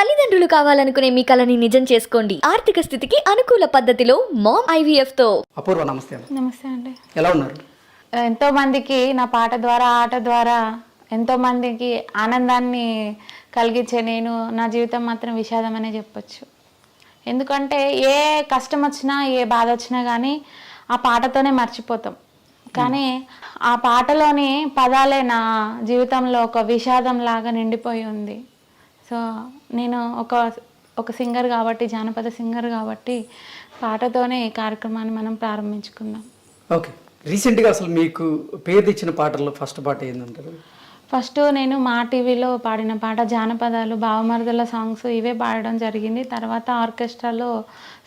తల్లిదండ్రులు కావాలనుకునే మీ కలని నిజం చేసుకోండి. ఆర్థిక స్థితికి అనుకూల పద్ధతిలో మామ్ ఐవీఎఫ్తో అపూర్వ నమస్తే. నమస్తే అండి. ఎలా ఉన్నారు? ఎంతో మందికి నా పాట ద్వారా ఆట ద్వారా ఎంతో మందికి ఆనందాన్ని కలిగించే నేను నా జీవితం మాత్రం విషాదం అనే చెప్పొచ్చు. ఎందుకంటే ఏ కష్టం వచ్చినా ఏ బాధ వచ్చినా కానీ ఆ పాటతోనే మర్చిపోతాం. కానీ ఆ పాటలోని పదాలే నా జీవితంలో ఒక విషాదం లాగా నిండిపోయి ఉంది. సో నేను ఒక ఒక సింగర్ కాబట్టి జానపద సింగర్ కాబట్టి పాటతోనే ఈ కార్యక్రమాన్ని మనం ప్రారంభించుకుందాం ఓకే. రీసెంట్గా అసలు మీకు పేరు తెచ్చిన పాటల్లో ఫస్ట్ పాట ఏందంటారు? ఫస్ట్ నేను మా టీవీలో పాడిన పాట జానపదాలు బావమరదల సాంగ్స్ ఇవే పాడడం జరిగింది. తర్వాత ఆర్కెస్ట్రాలో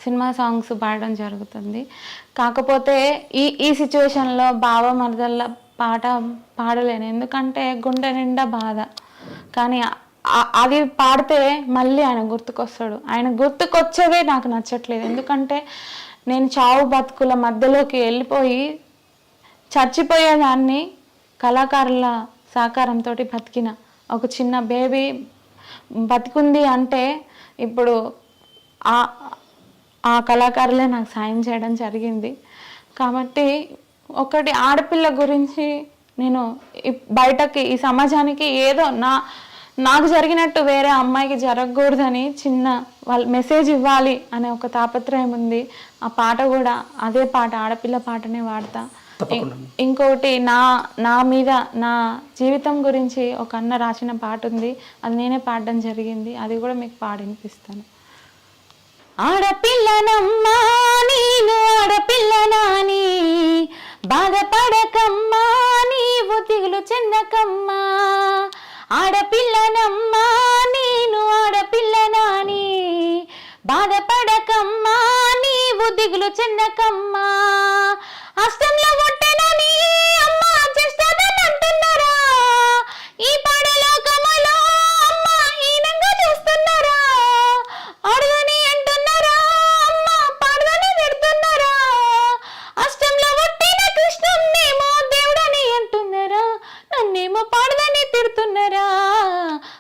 సినిమా సాంగ్స్ పాడడం జరుగుతుంది. కాకపోతే ఈ ఈ సిచ్యువేషన్లో బావమరదల పాట పాడలేను. ఎందుకంటే గుండె నిండా బాధ. కానీ అది పాడితే మళ్ళీ ఆయన గుర్తుకొస్తాడు. ఆయన గుర్తుకొచ్చేదే నాకు నచ్చట్లేదు. ఎందుకంటే నేను చావు బతుకుల మధ్యలోకి వెళ్ళిపోయి చచ్చిపోయేదాన్ని కళాకారుల సహకారంతో బతికిన. ఒక చిన్న బేబీ బతికుంది అంటే ఇప్పుడు ఆ ఆ కళాకారులే నాకు సాయం చేయడం జరిగింది. కాబట్టి ఒకటి ఆడపిల్ల గురించి నేను బయటకి ఈ సమాజానికి ఏదో నా నాకు జరిగినట్టు వేరే అమ్మాయికి జరగకూడదని చిన్న వాళ్ళ మెసేజ్ ఇవ్వాలి అనే ఒక తాపత్రయం ఉంది. ఆ పాట కూడా అదే పాట ఆడపిల్ల పాటనే వాడతా. ఇంకొకటి నా నా మీద నా జీవితం గురించి ఒక అన్న రాసిన పాట ఉంది. అది నేనే పాడడం జరిగింది. అది కూడా మీకు పాడి వినిపిస్తాను ఆడపిల్లనమ్మా నేను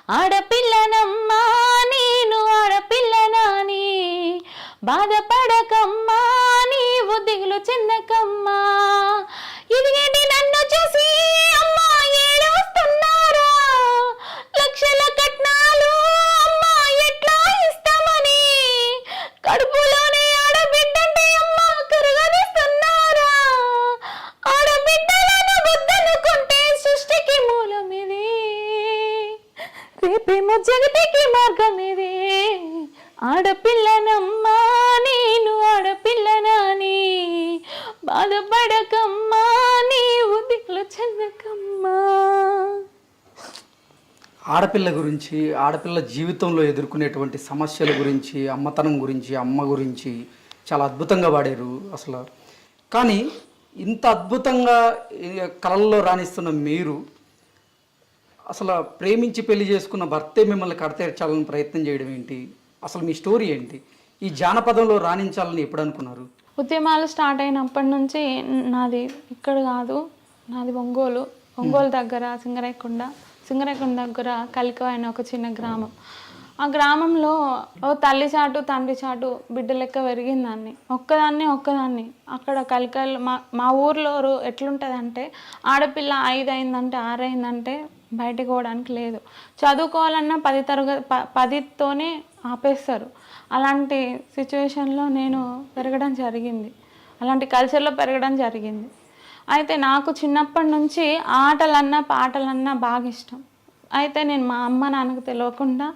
ఆడపిల్లనమ్మా నేను ఆడపిల్లనాని. బాధపడక బాధపడకమ్మా నీవు దిగులు చెందకమ్మా. ఆడపిల్ల గురించి ఆడపిల్ల జీవితంలో ఎదుర్కొనేటువంటి సమస్యల గురించి అమ్మతనం గురించి అమ్మ గురించి చాలా అద్భుతంగా పాడారు అసలు. కానీ ఇంత అద్భుతంగా కళల్లో రాణిస్తున్న మీరు అసలు ప్రేమించి పెళ్ళి చేసుకున్న భర్తే మిమ్మల్ని కడతీర్చాలని ప్రయత్నం చేయడం ఏంటి? అసలు మీ స్టోరీ ఏంటి? ఈ జానపదంలో రాణించాలని ఎప్పుడు అనుకున్నారు? ఉద్యమాలు స్టార్ట్ అయినప్పటి నుంచి నాది ఇక్కడ కాదు నాది ఒంగోలు. ఒంగోలు దగ్గర సింగరేకొండ సింగరేకుండ దగ్గర కలిక అనే ఒక చిన్న గ్రామం. ఆ గ్రామంలో ఓ తల్లి చాటు తండ్రి చాటు బిడ్డ లెక్క పెరిగిందాన్ని ఒక్కదాన్ని ఒక్కదాన్ని. అక్కడ కలికలు మా మా ఊర్లో ఎట్లుంటుందంటే ఆడపిల్ల ఐదు అయిందంటే ఆరు అయిందంటే బయటకు పోవడానికి లేదు. చదువుకోవాలన్నా పది తరగతి ప పదితోనే ఆపేస్తారు. అలాంటి సిచ్యువేషన్లో నేను పెరగడం జరిగింది. అలాంటి కల్చర్లో పెరగడం జరిగింది. అయితే నాకు చిన్నప్పటి నుంచి ఆటలన్నా పాటలన్నా బాగా ఇష్టం. అయితే నేను మా అమ్మ నాన్నకు తెలియకుండా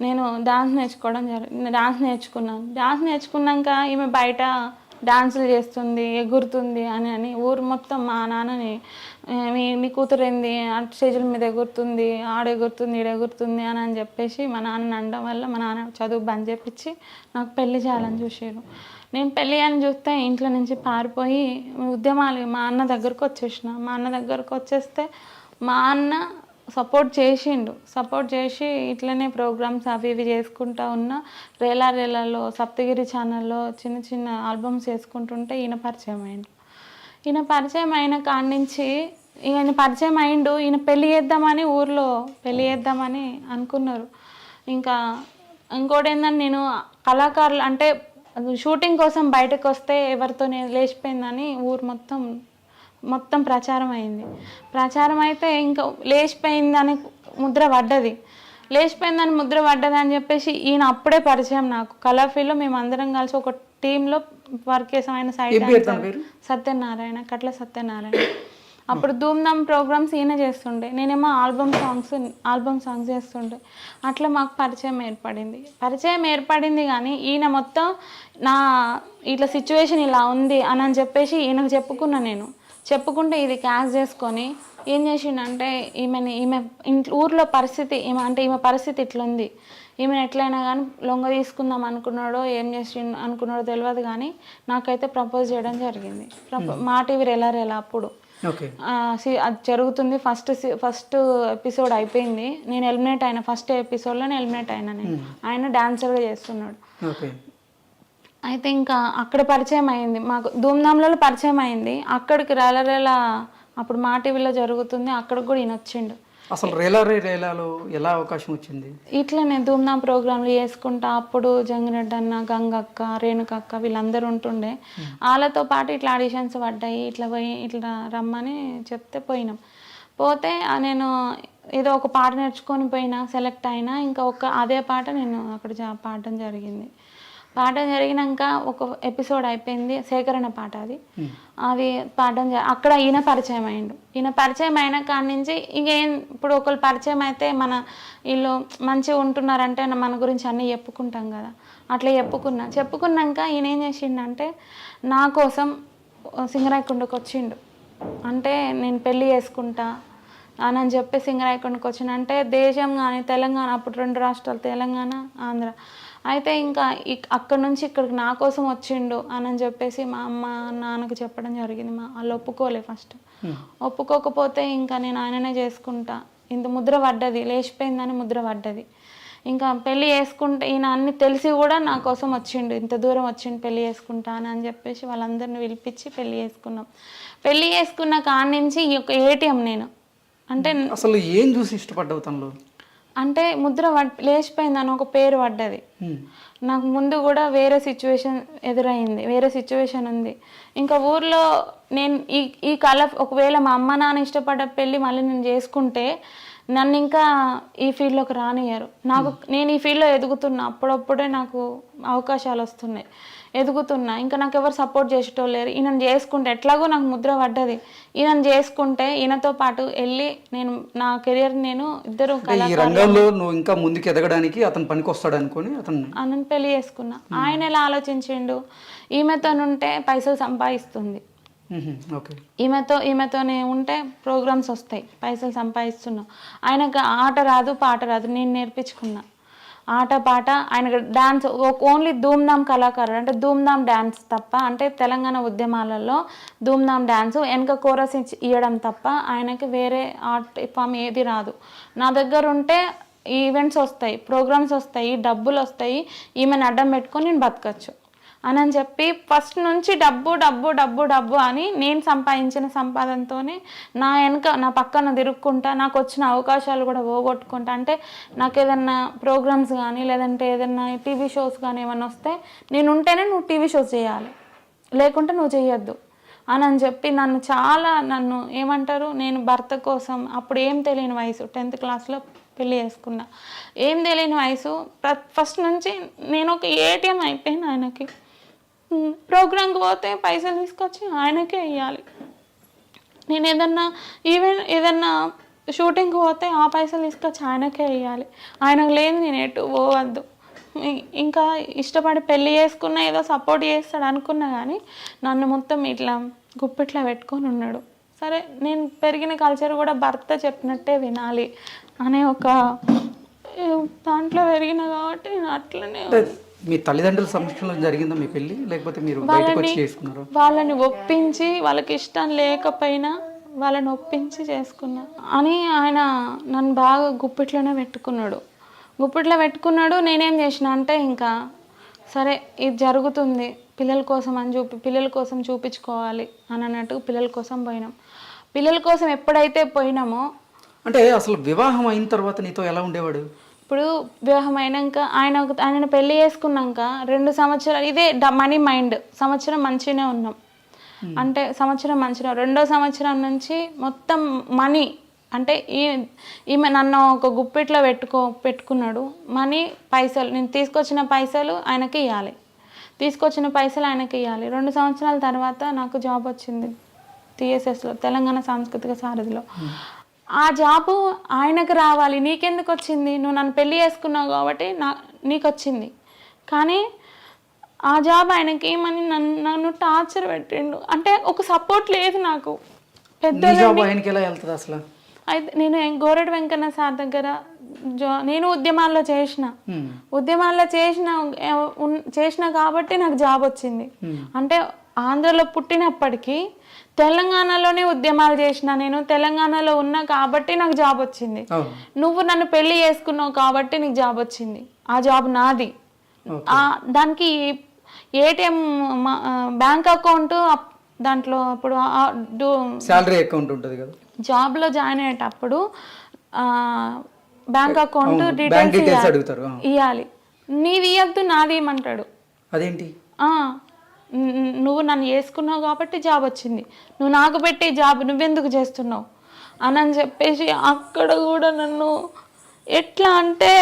నేను డాన్స్ నేర్చుకోవడం జరిగింది డాన్స్ నేర్చుకున్నాను. డాన్స్ నేర్చుకున్నాక ఈమె బయట డాన్సులు చేస్తుంది ఎగురుతుంది అని అని ఊరు మొత్తం మా నాన్నని మీ నీ కూతురు ఏంది? ఆ స్టేజ్ల మీద ఎగురుతుంది ఆడ ఎగురుతుంది ఈడ ఎగురుతుంది అని అని చెప్పేసి మా నాన్నని అనడం వల్ల మా నాన్న చదువు బంద్ చేపించి నాకు పెళ్ళి చేయాలని చూసారు నేను పెళ్ళి అని చూస్తే ఇంట్లో నుంచి పారిపోయి ఉద్యమాలు మా అన్న దగ్గరకు వచ్చేసిన. మా అన్న దగ్గరకు వచ్చేస్తే మా అన్న సపోర్ట్ చేసిండు. సపోర్ట్ చేసి ఇట్లనే ప్రోగ్రామ్స్ అవి ఇవి చేసుకుంటా ఉన్నా రేలా రేలాలో సప్తగిరి ఛానల్లో చిన్న చిన్న ఆల్బమ్స్ చేసుకుంటుంటే ఈయన పరిచయం అయిండు. ఈయన పరిచయం అయిన కాడి నుంచి ఈయన పరిచయం అయిండు ఈయన పెళ్ళి చేద్దామని ఊర్లో పెళ్ళి చేద్దామని అనుకున్నారు. ఇంకా ఇంకోటి ఏంటంటే నేను కళాకారులు అంటే షూటింగ్ కోసం బయటకు వస్తే ఎవరితో నేను లేచిపోయిందని ఊరు మొత్తం మొత్తం ప్రచారం అయింది. ప్రచారం అయితే ఇంకా లేచిపోయిందని ముద్ర పడ్డది. లేచిపోయిందని ముద్ర పడ్డది అని చెప్పేసి ఈయన అప్పుడే పరిచయం నాకు. కళాఫీల్లో మేము అందరం కలిసి ఒక టీంలో వర్క్ చేసాం ఆయన సైడ్? సత్యనారాయణ కట్ల సత్యనారాయణ. అప్పుడు ధూమ్ధామ్ ప్రోగ్రామ్స్ ఈయన చేస్తుండే. నేనేమో ఆల్బమ్ సాంగ్స్ ఆల్బమ్ సాంగ్స్ చేస్తుండే. అట్లా మాకు పరిచయం ఏర్పడింది. పరిచయం ఏర్పడింది కానీ ఈయన మొత్తం నా ఇట్లా సిచ్యువేషన్ ఇలా ఉంది అని అని చెప్పేసి ఈయనకు చెప్పుకున్నా నేను. చెప్పుకుంటే ఇది క్యాష్ చేసుకొని ఏం చేసిండంటే ఈమెని ఈమె ఇంట్లో ఊర్లో పరిస్థితి ఈమె అంటే ఈమె పరిస్థితి ఇట్లుంది. ఈమెను ఎట్లయినా కానీ లొంగ తీసుకుందాం అనుకున్నాడో ఏం చేసి అనుకున్నాడో తెలియదు కానీ నాకైతే ప్రపోజ్ చేయడం జరిగింది. ప్రపో మా టీవీ రెలర్ ఎలా అప్పుడు. అది జరుగుతుంది ఫస్ట్ ఫస్ట్ ఎపిసోడ్ అయిపోయింది. నేను ఎలిమినేట్ అయిన ఫస్ట్ ఎపిసోడ్లో నేను ఎలిమినేట్ అయినా నేను. ఆయన డాన్సర్గా చేస్తున్నాడు. అయితే ఇంకా అక్కడ పరిచయం అయింది. మాకు ధూమ్ధామ్లలో పరిచయం అయింది. అక్కడికి రేలరేలా అప్పుడు మా టీవీలో జరుగుతుంది. అక్కడికి కూడా ఈయన వచ్చిండు. అసలు రేలా రే రేలాలో ఎలా అవకాశం వచ్చింది? ఇట్లనే ధూమ్ధామ్ ప్రోగ్రాంలు చేసుకుంటా అప్పుడు జంగిరెడ్డి అన్న గంగక్క రేణుకక్క వీళ్ళందరూ ఉంటుండే. వాళ్ళతో పాటు ఇట్లా ఆడిషన్స్ పడ్డాయి. ఇట్లా పోయి ఇట్లా రమ్మని చెప్తే పోయినాం. పోతే నేను ఏదో ఒక పాట నేర్చుకొని పోయినా సెలెక్ట్ అయినా ఇంకా ఒక అదే పాట నేను అక్కడ పాడడం జరిగింది. పాడడం జరిగినాక ఒక ఎపిసోడ్ అయిపోయింది సేకరణ పాట అది. అది జ- అక్కడ ఈయన పరిచయం అయిండు. ఈయన పరిచయం అయిన కాడి నుంచి ఇంకేం ఇప్పుడు ఒకళ్ళు పరిచయం అయితే మన వీళ్ళు మంచిగా ఉంటున్నారంటే మన గురించి అన్నీ చెప్పుకుంటాం కదా. అట్లా చెప్పుకున్నా. చెప్పుకున్నాక ఈయన ఏం చేసిండంటే నా కోసం సింగరాయకుండకు వచ్చిండు. అంటే నేను పెళ్ళి చేసుకుంటా అని అని చెప్పి సింగరాయకొండకు వచ్చిన అంటే దేశం కానీ తెలంగాణ అప్పుడు రెండు రాష్ట్రాలు తెలంగాణ ఆంధ్ర. అయితే ఇంకా అక్కడ నుంచి ఇక్కడికి నా కోసం వచ్చిండు అని అని చెప్పేసి మా అమ్మ నాన్నకు చెప్పడం జరిగింది. మా వాళ్ళు ఒప్పుకోలే ఫస్ట్. ఒప్పుకోకపోతే ఇంకా నేను ఆయననే చేసుకుంటా. ఇంత ముద్ర పడ్డది లేచిపోయిందని ముద్ర పడ్డది. ఇంకా పెళ్ళి చేసుకుంటే ఈయన అన్ని తెలిసి కూడా నా కోసం వచ్చిండు. ఇంత దూరం వచ్చిండు పెళ్ళి చేసుకుంటాను అని చెప్పేసి వాళ్ళందరిని పిలిపించి పెళ్ళి చేసుకున్నాం. పెళ్ళి చేసుకున్న కాడి నుంచి ఈ యొక్క ఏటీఎం నేను. అంటే అసలు ఏం చూసి ఇష్టపడ్డావు తనలో? అంటే ముద్ర పడ్ లేచిపోయిందని ఒక పేరు పడ్డది. నాకు ముందు కూడా వేరే సిచ్యువేషన్ ఎదురైంది వేరే సిచ్యువేషన్ ఉంది. ఇంకా ఊర్లో నేను ఈ ఈ కళ ఒకవేళ మా అమ్మ నాన్న ఇష్టపడ్డ పెళ్ళి మళ్ళీ నేను చేసుకుంటే నన్ను ఇంకా ఈ ఫీల్డ్లోకి రానియ్యరు. నాకు నేను ఈ ఫీల్డ్లో ఎదుగుతున్నా అప్పుడప్పుడే నాకు అవకాశాలు వస్తున్నాయి. ఎదుగుతున్నా. ఇంకా నాకు ఎవరు సపోర్ట్ చేసేటోళ్ళు లేరు. ఈయనను చేసుకుంటే ఎట్లాగో నాకు ముద్ర పడ్డది. ఈయనను చేసుకుంటే ఈయనతో పాటు వెళ్ళి నేను నా కెరియర్ నేను ఇద్దరు అంటే ఈ రంగంలో నువ్వు ఇంకా ముందుకు ఎదగడానికి అతను పనికి వస్తాడు అనుకొని అతను అన్నని పెళ్ళి చేసుకున్నా. ఆయన ఎలా ఆలోచించిండు? ఈమెతోనుంటే పైసలు సంపాదిస్తుంది. ఈమెతో ఈమెతోనే ఉంటే ప్రోగ్రామ్స్ వస్తాయి. పైసలు సంపాదిస్తున్నాం. ఆయనకు ఆట రాదు పాట రాదు. నేను నేర్పించుకున్నా. ఆట పాట ఆయన డాన్స్ ఓన్లీ ధూమ్ధామ్ కళాకారుడు. అంటే ధూమ్ధామ్ డ్యాన్స్ తప్ప అంటే తెలంగాణ ఉద్యమాలలో ధూమ్ధామ్ డ్యాన్సు వెనక కోరస్ ఇవ్వడం తప్ప ఆయనకి వేరే ఆర్ట్ ఫామ్ ఏది రాదు. నా దగ్గర ఉంటే ఈవెంట్స్ వస్తాయి ప్రోగ్రామ్స్ వస్తాయి డబ్బులు వస్తాయి ఈమెను అడ్డం పెట్టుకొని నేను బతకచ్చు. అని అని చెప్పి ఫస్ట్ నుంచి డబ్బు డబ్బు డబ్బు డబ్బు అని నేను సంపాదించిన సంపాదనతోనే నా వెనక నా పక్కన తిరుక్కుంటా నాకు వచ్చిన అవకాశాలు కూడా పోగొట్టుకుంటా. అంటే నాకు ఏదన్నా ప్రోగ్రామ్స్ కానీ లేదంటే ఏదన్నా టీవీ షోస్ కానీ ఏమైనా వస్తే నేను ఉంటేనే నువ్వు టీవీ షోస్ చేయాలి. లేకుంటే నువ్వు చేయొద్దు. అని అని చెప్పి నన్ను చాలా నన్ను ఏమంటారు? నేను భర్త కోసం అప్పుడు ఏం తెలియని వయసు? టెన్త్ క్లాస్లో పెళ్ళి చేసుకున్నా. ఏం తెలియని వయసు? ఫస్ట్ నుంచి నేను ఒక ఏటీఎం అయిపోయాను ఆయనకి. ప్రోగ్రాంకి పోతే పైసలు తీసుకొచ్చి ఆయనకే ఇవ్వాలి నేను ఏదన్నా ఈవెన్ ఏదన్నా షూటింగ్కి పోతే ఆ పైసలు తీసుకొచ్చి ఆయనకే ఇవ్వాలి ఆయనకు లేదు నేను ఎటు పోవద్దు. ఇంకా ఇష్టపడి పెళ్ళి చేసుకున్న ఏదో సపోర్ట్ చేస్తాడు అనుకున్నా కానీ నన్ను మొత్తం ఇట్లా గుప్పిట్లా పెట్టుకొని ఉన్నాడు. సరే నేను పెరిగిన కల్చర్ కూడా భర్త చెప్పినట్టే వినాలి అనే ఒక దాంట్లో పెరిగిన కాబట్టి నేను అట్లనే మీ తల్లిదండ్రుల సమక్షంలో జరిగిందా మీ పెళ్ళి? లేకపోతే మీరు బయటకు వచ్చి చేసుకున్నారా? వాళ్ళని ఒప్పించి వాళ్ళకి ఇష్టం లేకపోయినా వాళ్ళని ఒప్పించి చేసుకున్నా అని ఆయన నన్ను బాగా గుప్పిట్లోనే పెట్టుకున్నాడు. గుప్పిట్లో పెట్టుకున్నాడు నేనేం చేసిన అంటే ఇంకా సరే ఇది జరుగుతుంది పిల్లల కోసం అని చూపి పిల్లల కోసం చూపించుకోవాలి అని అన్నట్టు పిల్లల కోసం పోయినాం. పిల్లల కోసం ఎప్పుడైతే పోయినామో అంటే అసలు వివాహం అయిన తర్వాత నీతో ఎలా ఉండేవాడు? ఇప్పుడు వివాహం అయినాక ఆయన ఒక- ఆయనను పెళ్ళి చేసుకున్నాక రెండు సంవత్సరాలు ఇదే డ- మనీ మైండ్ సంవత్సరం మంచిగానే ఉన్నాం. అంటే సంవత్సరం మంచిగా రెండో సంవత్సరం నుంచి మొత్తం మనీ అంటే ఈ ఈమె నన్ను ఒక గుప్పిట్లో పెట్టుకో పెట్టుకున్నాడు. మనీ పైసలు. నేను తీసుకొచ్చిన పైసలు ఆయనకి ఇవ్వాలి తీసుకొచ్చిన పైసలు ఆయనకి ఇవ్వాలి రెండు సంవత్సరాల తర్వాత నాకు జాబ్ వచ్చింది. టీఎస్ఎస్లో తెలంగాణ సాంస్కృతిక సారథిలో. ఆ జాబు ఆయనకు రావాలి నీకెందుకు వచ్చింది? నువ్వు నన్ను పెళ్ళి చేసుకున్నావు కాబట్టి నా నీకు వచ్చింది కానీ ఆ జాబ్ ఆయనకి ఏమని నన్ను నన్ను టార్చర్ పెట్టిండు. అంటే ఒక సపోర్ట్ లేదు నాకు. పెద్ద ఆయనకి ఎలా వెళ్తుంది అసలు? అయితే నేను గోరెడ్ వెంకన్న సార్ దగ్గర జా నేను ఉద్యమాల్లో చేసిన. ఉద్యమాల్లో చేసిన చేసిన కాబట్టి నాకు జాబ్ వచ్చింది. అంటే ఆంధ్రలో పుట్టినప్పటికీ తెలంగాణలోనే ఉద్యమాలు చేసిన నేను తెలంగాణలో ఉన్నా కాబట్టి నాకు జాబ్ వచ్చింది. నువ్వు నన్ను పెళ్ళి చేసుకున్నావు కాబట్టి నీకు జాబ్ వచ్చింది. ఆ జాబ్ నాది. దానికి ఏటీఎం బ్యాంక్ అకౌంట్ దాంట్లో అప్పుడు శాలరీ అకౌంట్ ఉంటుంది కదా? జాబ్లో జాయిన్ అయ్యేటప్పుడు బ్యాంక్ అకౌంట్ డీటెయిల్స్. ఇవ్వాలి నీది ఇవ్వద్దు నాది ఇవ్వమంటాడు అదేంటి? నువ్వు నన్ను చేసుకున్నావు కాబట్టి జాబ్ వచ్చింది. నువ్వు నాకు పెట్టి జాబ్ నువ్వెందుకు చేస్తున్నావు? అని అని చెప్పేసి అక్కడ కూడా నన్ను ఎట్లా అంటే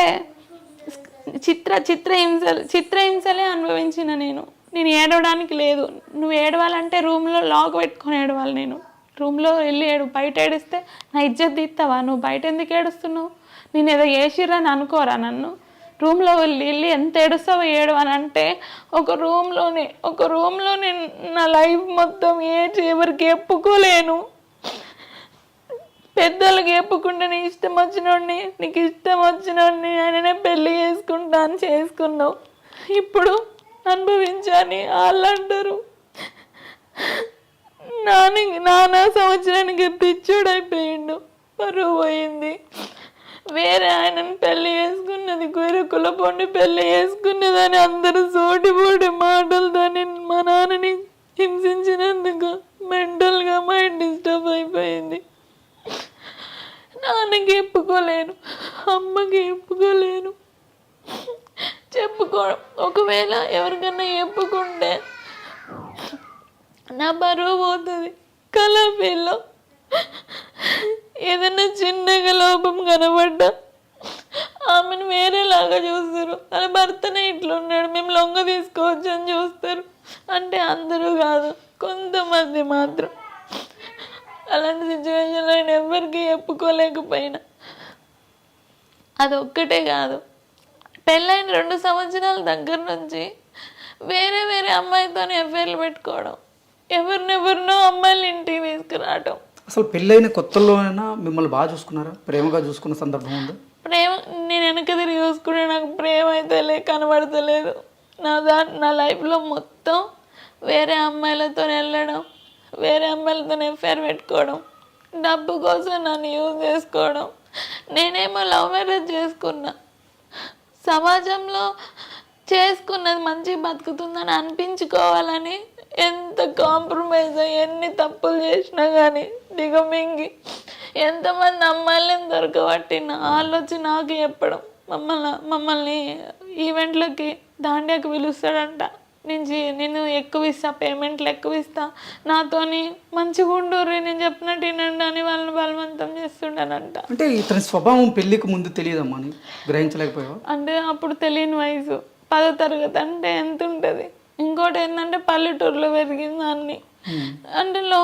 చిత్ర చిత్రహింసలు చిత్రహింసలే అనుభవించిన నేను. నేను ఏడవడానికి లేదు. నువ్వు ఏడవాలంటే రూమ్లో లాక్ పెట్టుకొని ఏడవాలి నేను. రూమ్లో వెళ్ళి ఏడు బయట ఏడిస్తే నా ఇజ్జత్ తీస్తావా నువ్వు బయట ఎందుకు ఏడుస్తున్నావు? నేను ఏదో చేసిర్రని అనుకోరా నన్ను. రూమ్లో వెళ్ళి వెళ్ళి ఎంత ఏడుస్తావో ఏడు అని అంటే ఒక రూమ్లోనే ఒక రూమ్లో నేను నా లైఫ్ మొత్తం ఏ ఎవరికి ఎప్పుకోలేను పెద్దలకు చెప్పుకుంటే నీ ఇష్టం వచ్చినోడిని నీకు ఇష్టం వచ్చినోడిని ఆయననే పెళ్ళి చేసుకుంటా అని చేసుకున్నావు. ఇప్పుడు అనుభవించని వాళ్ళు అంటారు. నాన్న నాన్న సంవత్సరానికి పిచ్చోడైపోయిండు. పరువు పోయింది. వేరే ఆయనను పెళ్ళి చేసుకున్నది వేరే కులపొండి పెళ్ళి చేసుకున్నదని అందరూ సోటిపోటి మాటలతోని మా నాన్నని హింసించినందుకు మెంటల్గా మైండ్ డిస్టర్బ్ అయిపోయింది. నాన్నకి చెప్పుకోలేను అమ్మకి చెప్పుకోలేను. చెప్పుకో ఒకవేళ ఎవరికన్నా చెప్పుకుంటే నా బరువు పోతుంది. అదొక్కటే కాదు. పెళ్ళైన రెండు సంవత్సరాల దగ్గర నుంచి వేరే వేరే అమ్మాయితో ఎఫ్ఐఆర్లు పెట్టుకోవడం ఎవరినెవరినో అమ్మాయిలు ఇంటికి తీసుకురావడం. అసలు పెళ్ళైన కొత్తలోనైనా మిమ్మల్ని బాగా చూసుకున్నారా? ప్రేమగా చూసుకున్న సందర్భం ఉందా? ప్రేమ నేను వెనక తిరిగి చూసుకుంటే నాకు ప్రేమ అయితే లే కనబడతలేదు. నా దా నా లైఫ్లో మొత్తం వేరే అమ్మాయిలతో వెళ్ళడం వేరే అమ్మాయిలతో ఎఫ్ఐఆర్ పెట్టుకోవడం డబ్బు కోసం నన్ను యూజ్ చేసుకోవడం నేనేమో లవ్ మ్యారేజ్ చేసుకున్నా. సమాజంలో చేసుకున్నది మంచి బతుకుతుందని అనిపించుకోవాలని ఎంత కాంప్రమైజ్ ఎన్ని తప్పులు చేసినా కానీ దిగమింగి ఎంతమంది అమ్మాయిలను దొరకబట్టిన నా ఆలోచన నాకు చెప్పడం. మమ్మల్ని మమ్మల్ని ఈవెంట్లకి దాండియాకి పిలుస్తాడంట. నుంచి నేను ఎక్కువ ఇస్తా పేమెంట్లు ఎక్కువ ఇస్తా. నాతోని మంచిగా ఉండరు నేను చెప్పినట్టు వినండి అని వాళ్ళని బలవంతం చేస్తుండనంట. అంటే ఇతని స్వభావం పెళ్ళికి ముందు తెలియదమ్మా గ్రహించలేకపోయావా? అంటే అప్పుడు తెలియని వయసు. పదో తరగతి అంటే ఎంత ఉంటుంది? ఇంకోటి ఏంటంటే పల్లెటూరులో పెరిగింది అన్ని అంటే లో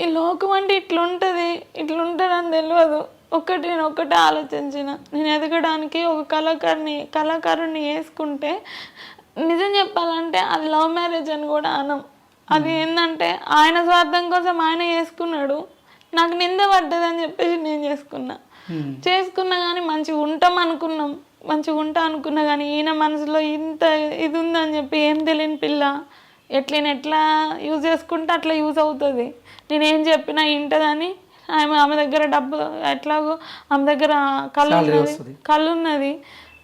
ఈ లోకం అంటే ఇట్లుంటుంది. ఇట్లుంటుంది అని తెలియదు ఒకటి నేను ఒకటే ఆలోచించిన. నేను ఎదగడానికి ఒక కళాకారుని కళాకారుని వేసుకుంటే నిజం చెప్పాలంటే అది లవ్ మ్యారేజ్ అని కూడా అనం. అది ఏంటంటే ఆయన స్వార్థం కోసం ఆయన చేసుకున్నాడు నాకు నింద పడ్డదని చెప్పేసి నేను చేసుకున్నా. చేసుకున్నా కానీ మంచిగా ఉంటాం అనుకున్నాం. మంచిగా ఉంటా అనుకున్నా కానీ ఈయన మనసులో ఇంత ఇది ఉందని చెప్పి ఏం తెలియని పిల్ల. ఎట్లా ఈయన ఎట్లా యూజ్ చేసుకుంటే అట్లా యూజ్ అవుతుంది. నేను ఏం చెప్పినా వింటదని ఆమె ఆమె దగ్గర డబ్బు ఎట్లాగో ఆమె దగ్గర కళ్ళు ఉన్నది. కళ్ళు ఉన్నది.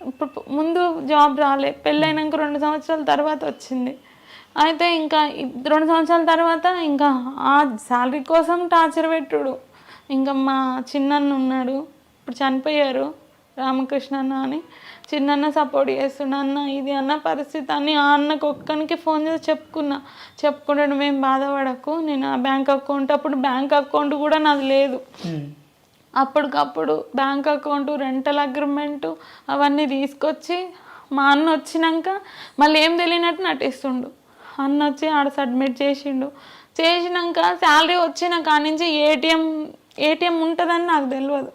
ఇప్పుడు ముందు జాబ్ రాలే పెళ్ళైనాక రెండు సంవత్సరాల తర్వాత వచ్చింది. అయితే ఇంకా రెండు సంవత్సరాల తర్వాత ఇంకా ఆ శాలరీ కోసం టార్చర్ పెట్టుడు. ఇంకా మా చిన్నన్న ఉన్నాడు ఇప్పుడు చనిపోయారు రామకృష్ణ అన్న అని. చిన్నన్న సపోర్ట్ చేస్తుండ అన్న ఇది అన్న పరిస్థితి అని ఆ అన్నకు ఒక్కనికి ఫోన్ చేసి చెప్పుకున్నా. చెప్పుకుంటాడు మేము బాధపడకు నేను ఆ బ్యాంక్ అకౌంట్ అప్పుడు బ్యాంక్ అకౌంట్ కూడా నాది లేదు. అప్పటికప్పుడు బ్యాంక్ అకౌంట్ రెంటల్ అగ్రిమెంట్ అవన్నీ తీసుకొచ్చి మా అన్న వచ్చినాక మళ్ళీ ఏం తెలియనట్టు నటిస్తుండు. అన్న వచ్చి ఆడ సబ్మిట్ చేసిండు. చేసినాక శాలరీ వచ్చిన కాడి నుంచి ఏటీఎం ఏటీఎం ఉంటుందని నాకు తెలియదు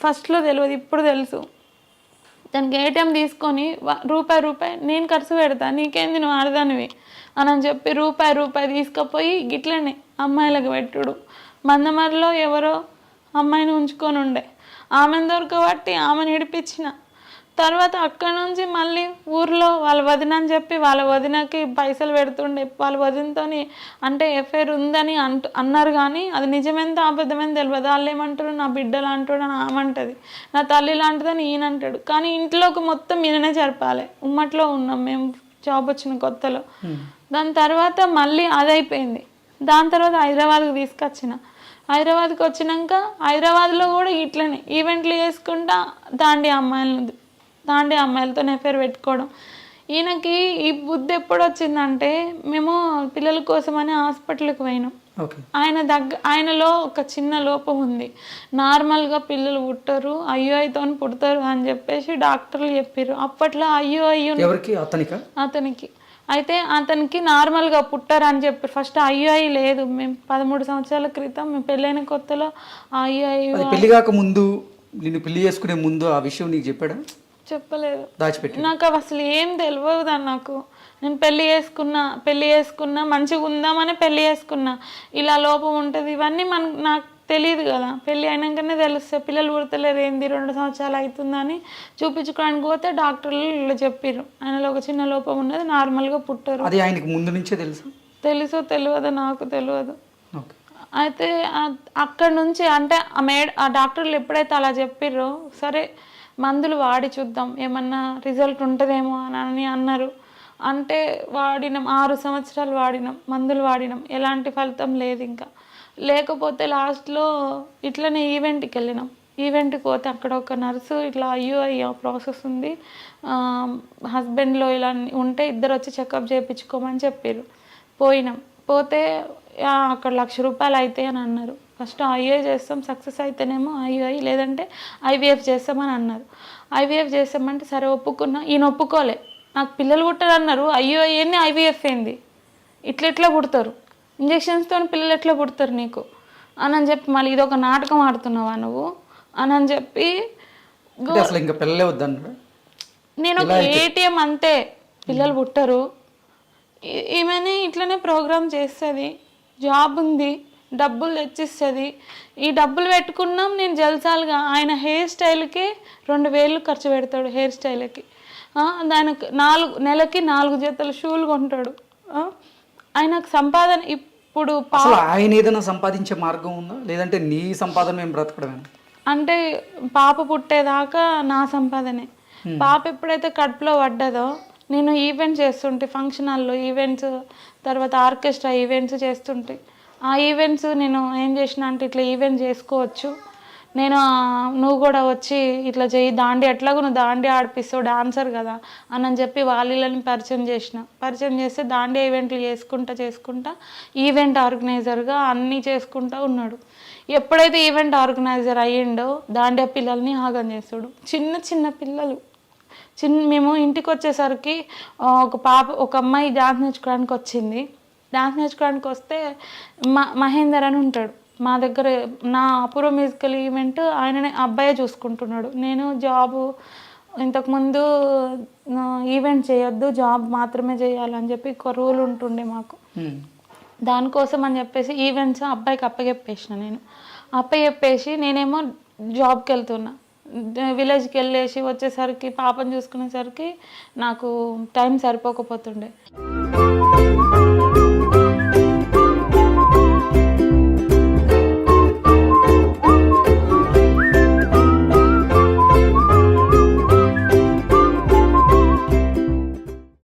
ఫస్ట్లో తెలియదు ఇప్పుడు తెలుసు. దానికి ఏటీఎం తీసుకొని రూపాయి రూపాయి నేను ఖర్చు పెడతా నీకేంది నువ్వు ఆడదానివి? అని అని చెప్పి రూపాయి రూపాయి తీసుకుపోయి గిట్లనే అమ్మాయిలకు పెట్టుడు. మందమరిలో ఎవరో అమ్మాయిని ఉంచుకొని ఉండే. ఆమెను దొరకబట్టి ఆమెను ఇడిపించిన తర్వాత అక్కడ నుంచి మళ్ళీ ఊర్లో వాళ్ళ వదిన అని చెప్పి వాళ్ళ వదినకి పైసలు పెడుతుండే. వాళ్ళ వదినతోని అంటే ఎఫ్ఐఆర్ ఉందని అంట అన్నారు కానీ అది నిజమెంత అబద్ధమని తెలియదు వాళ్ళు ఏమంటారు? నా బిడ్డ లాంటాడు అని ఆమంటది నా తల్లి లాంటిదని ఈయన అంటాడు. కానీ ఇంట్లోకి మొత్తం ఈయననే జరపాలి. ఉమ్మట్లో ఉన్నాం మేము జాబ్ వచ్చిన కొత్తలో. దాని తర్వాత మళ్ళీ అదైపోయింది. దాని తర్వాత హైదరాబాద్కి తీసుకొచ్చిన. హైదరాబాద్కి వచ్చినాక హైదరాబాద్లో కూడా ఇట్లనే ఈవెంట్లు చేసుకుంటా దాండి అమ్మాయిలను దాండి అమ్మాయిలతో ఎఫైర్ పెట్టుకోవడం. ఈయనకి ఈ బుద్ధి ఎప్పుడు వచ్చిందంటే మేము పిల్లల కోసమని హాస్పిటల్కి పోయినాం. ఆయన దగ్గ ఆయనలో ఒక చిన్న లోపం ఉంది. నార్మల్గా పిల్లలు పుట్టరు అయ్యో అయితో పుడతారు అని చెప్పేసి డాక్టర్లు చెప్పారు అప్పట్లో అయ్యో అయ్యో అతనికి. అయితే అతనికి నార్మల్గా పుట్టారు అని చెప్పారు ఫస్ట్ ఐయుఐ లేదు. మేము పదమూడు సంవత్సరాల క్రితం మేము పెళ్ళైన కొత్తలో ఐయుఐ అది పెళ్ళి కాక ముందు నిన్ను పెళ్ళి చేసుకునే ముందు ఆ విషయం నీకు చెప్పాడా? చెప్పలేదు. దాచిపెట్టి నాకు అవి అసలు ఏం తెలియదు నాకు. నేను పెళ్ళి చేసుకున్నా పెళ్ళి చేసుకున్నా మంచిగా ఉందామని పెళ్ళి చేసుకున్నా. ఇలా లోపం ఉంటుంది. ఇవన్నీ మన నాకు తెలియదు కదా. పెళ్ళి అయినాకనే తెలుస్తాయి పిల్లలు పుడతలేరు ఏంది రెండు సంవత్సరాలు అవుతుందని చూపించుకోవడానికి పోతే డాక్టర్లు ఇలా చెప్పారు ఆయనలో ఒక చిన్న లోపం ఉన్నది నార్మల్గా పుట్టరు. అది ఆయనకి ముందు నుంచే తెలుసా? తెలుసో తెలియదు నాకు తెలియదు. అయితే అక్కడ నుంచి అంటే ఆ మేడ ఆ డాక్టర్లు ఎప్పుడైతే అలా చెప్పిర్రో సరే మందులు వాడి చూద్దాం ఏమన్నా రిజల్ట్ ఉంటుందేమో అని అని అన్నారు. అంటే వాడినాం ఆరు సంవత్సరాలు వాడినాం మందులు వాడినాం ఎలాంటి ఫలితం లేదు ఇంకా. లేకపోతే లాస్ట్లో ఇట్లనే ఈవెంట్కి వెళ్ళినాం. ఈవెంట్కి పోతే అక్కడ ఒక నర్సు ఇట్లా అయ్యో ప్రాసెస్ ఉంది. హస్బెండ్లో ఇలా ఉంటే ఇద్దరు వచ్చి చెకప్ చేయించుకోమని చెప్పారు పోయినాం. పోతే అక్కడ లక్ష రూపాయలు అవుతాయి అని అన్నారు. ఫస్ట్ ఐఏ చేస్తాం సక్సెస్ అయితేనేమో ఐఐ లేదంటే ఐవీఎఫ్ చేస్తామని అన్నారు. ఐవీఎఫ్ చేస్తామంటే సరే ఒప్పుకున్నా ఈయన ఒప్పుకోలే. నాకు పిల్లలు పుట్టరు అన్నారు అయ్యో ఏంది? ఐవీఎఫ్ ఏంది? ఇట్లా ఇట్లా పుడతారు. ఇంజెక్షన్స్తో పిల్లలు ఎట్లా పుడతారు నీకు? అని అని చెప్పి మళ్ళీ ఇది ఒక నాటకం ఆడుతున్నావా నువ్వు? అని అని చెప్పి అసలు ఇంకా పిల్లలే నేను ఒక ఏటీఎం అంతే. పిల్లలు పుట్టరు. ఈమెని ఇట్లనే ప్రోగ్రామ్ చేస్తుంది. జాబ్ ఉంది. డబ్బులు తెచ్చిస్తుంది. ఈ డబ్బులు పెట్టుకున్నాం నేను జల్సాలుగా. ఆయన హెయిర్ స్టైల్కి రెండు వేలు ఖర్చు పెడతాడు హెయిర్ స్టైల్కి. దానికి నాలుగు నెలకి నాలుగు జతల షూలు కొంటాడు. ఆయనకు సంపాదన ఇప్పుడు అసలు ఆయన ఏదైనా సంపాదించే మార్గం ఉందా? లేదంటే నీ సంపాదన మేము బ్రతకడమేనా? అంటే పాప పుట్టేదాకా నా సంపాదనే. పాప ఎప్పుడైతే కడుపులో పడ్డదో నేను ఈవెంట్స్ చేస్తుంటే ఫంక్షన్ హాల్లో ఈవెంట్స్ తర్వాత ఆర్కెస్ట్రా ఈవెంట్స్ చేస్తుంటే ఆ ఈవెంట్స్ నేను ఏం చేసిన అంటే ఇట్లా ఈవెంట్స్ చేసుకోవచ్చు. నేను నువ్వు కూడా వచ్చి ఇట్లా చేయి దాండి ఎట్లాగో నువ్వు దాండి ఆడిపిస్తావు డాన్సర్ కదా అని అని చెప్పి వాళ్ళని పరిచయం చేసిన. పరిచయం చేస్తే దాండి ఈవెంట్లు చేసుకుంటా చేసుకుంటా ఈవెంట్ ఆర్గనైజర్గా అన్నీ చేసుకుంటా ఉన్నాడు. ఎప్పుడైతే ఈవెంట్ ఆర్గనైజర్ అయ్యిండో దాండి పిల్లల్ని ఆగం చేస్తాడు. చిన్న చిన్న పిల్లలు. చిన్న మేము ఇంటికి వచ్చేసరికి ఒక పాప ఒక అమ్మాయి డాన్స్ నేర్చుకోవడానికి వచ్చింది. డాన్స్ నేర్చుకోవడానికి వస్తే మ మహేందర్ అని ఉంటాడు. మా దగ్గర నా అపూర్వ మ్యూజికల్ ఈవెంట్ ఆయననే అబ్బాయే చూసుకుంటున్నాడు. నేను జాబు ఇంతకుముందు ఈవెంట్ చేయొద్దు జాబ్ మాత్రమే చేయాలని చెప్పి ఒక రూల్ ఉంటుండే మాకు. దానికోసం అని చెప్పేసి ఈవెంట్స్ అబ్బాయికి అప్పచెప్పేసిన నేను. అప్పచెప్పేసి నేనేమో జాబ్కి వెళ్తున్నా విలేజ్కి వెళ్ళేసి వచ్చేసరికి పాపను చూసుకునేసరికి నాకు టైం సరిపోకపోతుండే.